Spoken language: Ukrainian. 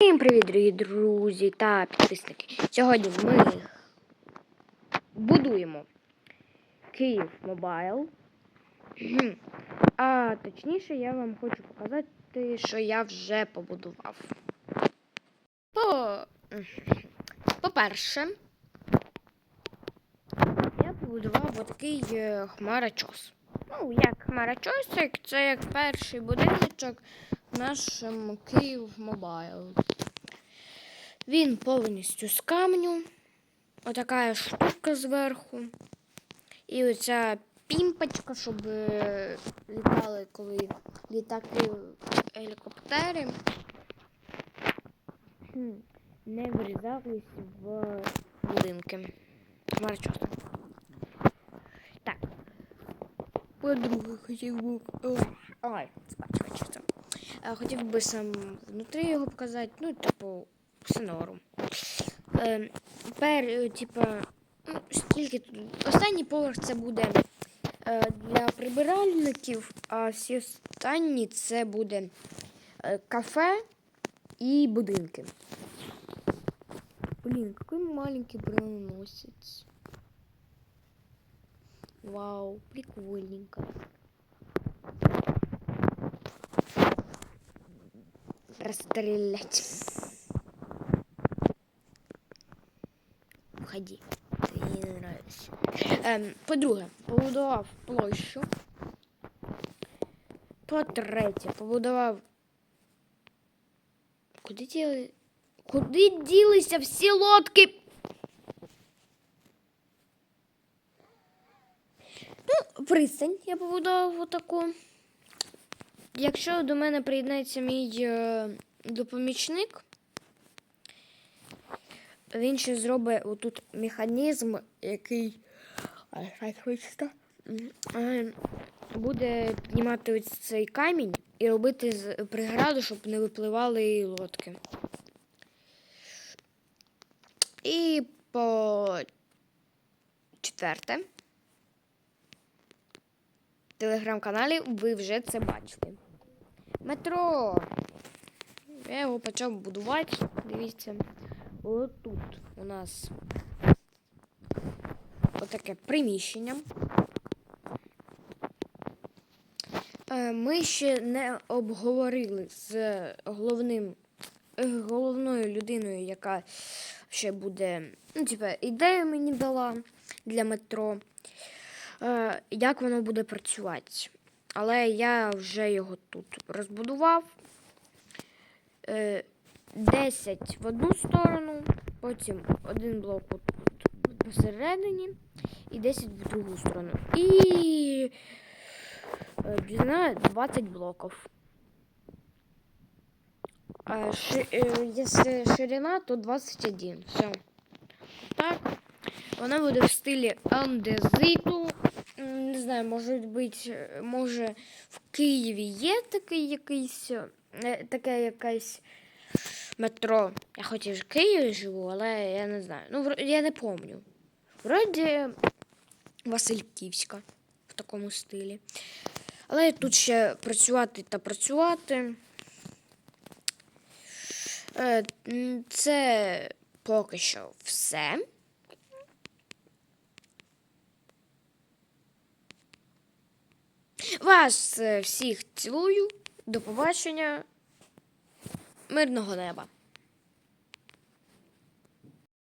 Всім привіт, дорогі друзі та підписники. Сьогодні ми будуємо Київ Мобайл. А точніше, я вам хочу показати, що я вже побудував. По... По-перше, я побудував отакий е, хмарочос. Ну, як хмарочосик, це як перший будиночок в нашому Київ Мобайл. Він повністю з камню. Отака штука зверху. І оця пімпочка, щоб е, літали, коли літаки гелікоптери. Не врізались в будинки. Хмарочоси. Так. По-друге, хотів би. Ой, спачкачиться. Хотів би сам внутрі його показати, ну, типу, все норм. Е, пер, е, типа, ну, скільки тут. Останній поверх це буде е, для прибиральників, а всі останні це буде е, кафе і будинки. Блін, який маленький броненосець. Вау, прикольненько. Расстрелять. Уходи. Ты мне не нравишься. Ем, по-друге, побудував площу. По-третє, побудував. Куди діли? Куди ділися всі лодки? Ну, пристань я побудував отаку. Якщо до мене приєднається мій е, допомічник, він ще зробить отут механізм, який. М, е, буде піднімати ось цей камінь і робити преграду, щоб не випливали лодки. І по четверте. Телеграм-каналі ви вже це бачили. Метро. Я його почав будувати. Дивіться. Отут у нас отаке приміщення. Е, Ми ще не обговорили з головним, головною людиною, яка ще буде, ну, типа, ідею мені дала для метро, як воно буде працювати. Але я вже його тут розбудував. Е, 10 в одну сторону, потім один блок тут посередині і 10 в другу сторону. І е, длина 20 блоків. А ши- е, Якщо ширина, то 21. Все. Так. Вона буде в стилі андезиту. Не знаю, може бути, може в Києві є такий якийсь, е, таке якесь метро. Я хоч і в Києві живу, але я не знаю. Ну, я не пам'ятаю. Вроді Васильківська в такому стилі. Але тут ще працювати та працювати. Е, Це поки що все. Вас е, всіх цілую. До побачення. Мирного неба.